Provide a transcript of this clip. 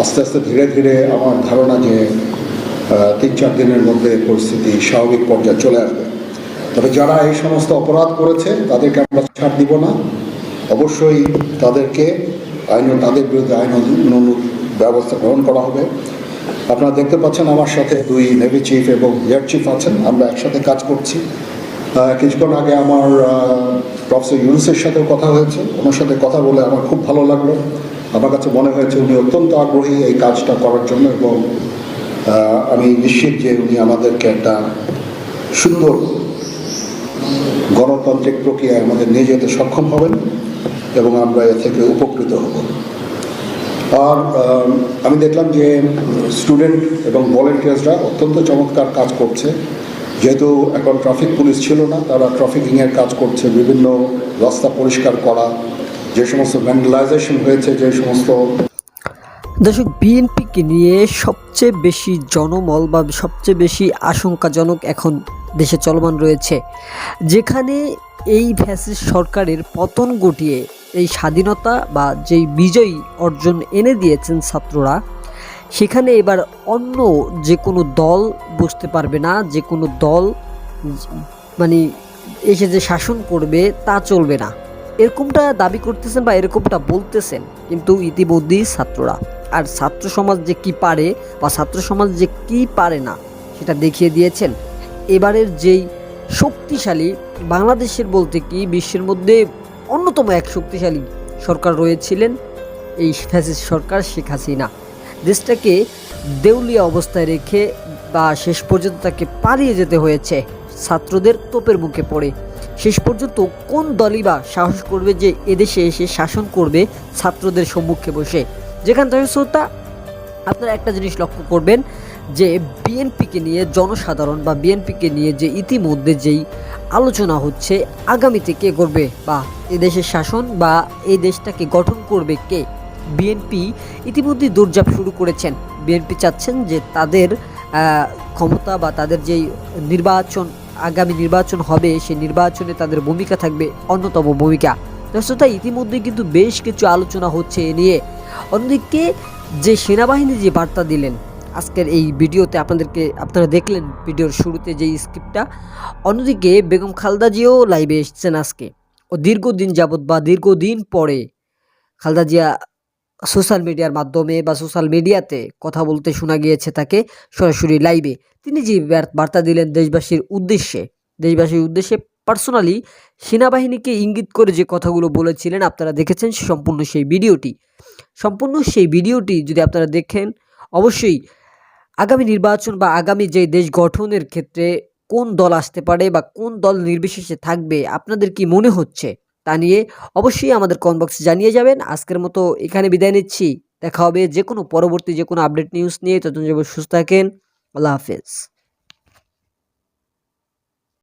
আস্তে আস্তে ধীরে ধীরে আমার ধারণা যে তিন চার দিনের মধ্যে পরিস্থিতি স্বাভাবিক পর্যায়ে চলে আসবে। তবে যারা এই সমস্ত অপরাধ করেছে, তাদেরকে আমরা ছাড় দিব না। অবশ্যই তাদেরকে আইন, তাদের বিরুদ্ধে আইন অনু- ব্যবস্থা গ্রহণ করা হবে। আপনারা দেখতে পাচ্ছেন আমার সাথে দুই নেভি চিফ এবং এয়ার চিফ আছেন। আমরা একসাথে কাজ করছি। কিছুক্ষণ আগে আমার প্রফেসর ইউনুসের সাথেও কথা হয়েছে। ওনার সাথে কথা বলে আমার খুব ভালো লাগল। আমার কাছে মনে হয়েছে উনি অত্যন্ত আগ্রহী এই কাজটা করার জন্য এবং আমি নিশ্চিত যে উনি আমাদেরকে একটা সুন্দর গণতান্ত্রিক প্রক্রিয়ায় আমাদের নিয়ে যেতে সক্ষম হবেন এবং আমরা এ থেকে উপকৃত হব। আর আমি দেখলাম যে স্টুডেন্ট এবং ভলেন্টিয়ার্সরা অত্যন্ত চমৎকার কাজ করছে। যেহেতু এখন ট্রাফিক পুলিশ ছিল না, তারা ট্রাফিকিংয়ের কাজ করছে, বিভিন্ন রাস্তা পরিষ্কার করা যে সমস্ত ভ্যান্ডালাইজেশন হয়েছে, যে সমস্ত দর্শক, বিএনপিকে নিয়ে সবচেয়ে বেশি জনমল বা সবচেয়ে বেশি আশঙ্কাজনক এখন দেশে চলমান রয়েছে। যেখানে এই ফ্যাসিস্ট সরকারের পতন ঘটিয়ে এই স্বাধীনতা বা যেই বিজয়ী অর্জন এনে দিয়েছেন ছাত্ররা, সেখানে এবার অন্য যে কোনো দল বসতে পারবে না যে কোনো দল মানে এসে যে শাসন করবে তা চলবে না। এরকমটা দাবি করতেছেন বা এরকমটা বলতেছেন কিন্তু ইতিমধ্যেই ছাত্ররা। আর ছাত্র সমাজ যে কি পারে বা ছাত্র সমাজ যে কি পারে না, সেটা দেখিয়ে দিয়েছেন। এবারের যেই শক্তিশালী বাংলাদেশের বলতে কি বিশ্বের মধ্যে অন্যতম এক শক্তিশালী সরকার রয়েছিলেন এই ফ্যাসিস্ট সরকার শেখ হাসিনা। দেশটাকে দেউলিয়া অবস্থায় রেখে বা শেষ পর্যন্ত তাকে পালিয়ে যেতে হয়েছে। ছাত্রদের তোপের মুখে পড়ে শেষ পর্যন্ত কোন দলই বা সাহস করবে যে এদেশে এসে শাসন করবে ছাত্রদের সম্মুখে বসে? যেখান থেকে শ্রোতা, আপনারা একটা জিনিস লক্ষ্য করবেন, যে বিএনপিকে নিয়ে জনসাধারণ বা বিএনপিকে নিয়ে যে ইতিমধ্যে যেই আলোচনা হচ্ছে আগামীতে কে করবে বা এদেশের শাসন বা এই দেশটাকে গঠন করবে কে? বিএনপি ইতিমধ্যেই দৌড়ঝাঁপ শুরু করেছেন। বিএনপি চাচ্ছেন যে তাদের ক্ষমতা বা তাদের যেই নির্বাচন আগামী নির্বাচন হবে সেই নির্বাচনে তাদের ভূমিকা থাকবে অন্যতম ভূমিকা। দর্শক ইতিমধ্যে কিন্তু বেশ কিছু আলোচনা হচ্ছে এ নিয়ে। অন্যদিকে যে সেনাবাহিনী যে বার্তা দিলেন, আজকের এই ভিডিওতে আপনাদেরকে, আপনারা দেখলেন ভিডিওর শুরুতে যে স্ক্রিপ্টটা। অন্যদিকে বেগম খালদা জিয়াও লাইভে এসেছেন আজকে। ও দীর্ঘদিন যাবৎ বা দীর্ঘদিন পরে খালদা জিয়া সোশ্যাল মিডিয়ার মাধ্যমে বা সোশ্যাল মিডিয়াতে কথা বলতে শোনা গিয়েছে তাকে সরাসরি লাইভে। তিনি যে বার্তা দিলেন দেশবাসীর উদ্দেশ্যে দেশবাসীর উদ্দেশ্যে পার্সোনালি সেনাবাহিনীকে ইঙ্গিত করে যে কথাগুলো বলেছিলেন, আপনারা দেখেছেন সম্পূর্ণ সেই ভিডিওটি। সম্পূর্ণ সেই ভিডিওটি যদি আপনারা দেখেন, অবশ্যই আগামী নির্বাচন বা আগামী যে দেশ গঠনের ক্ষেত্রে কোন দল আসতে পারে বা কোন দল নির্বিশেষে থাকবে, আপনাদের কি মনে হচ্ছে? তা নিয়ে অবশ্যই আমাদের কমেন্ট বক্সে জানিয়ে যাবেন। আজকের মতো এখানে বিদায় নিচ্ছি। দেখা হবে যে কোনো পরবর্তী যে কোনো আপডেট নিউজ নিয়ে। ততদিন সুস্থ থাকেন। আল্লাহ হাফেজ।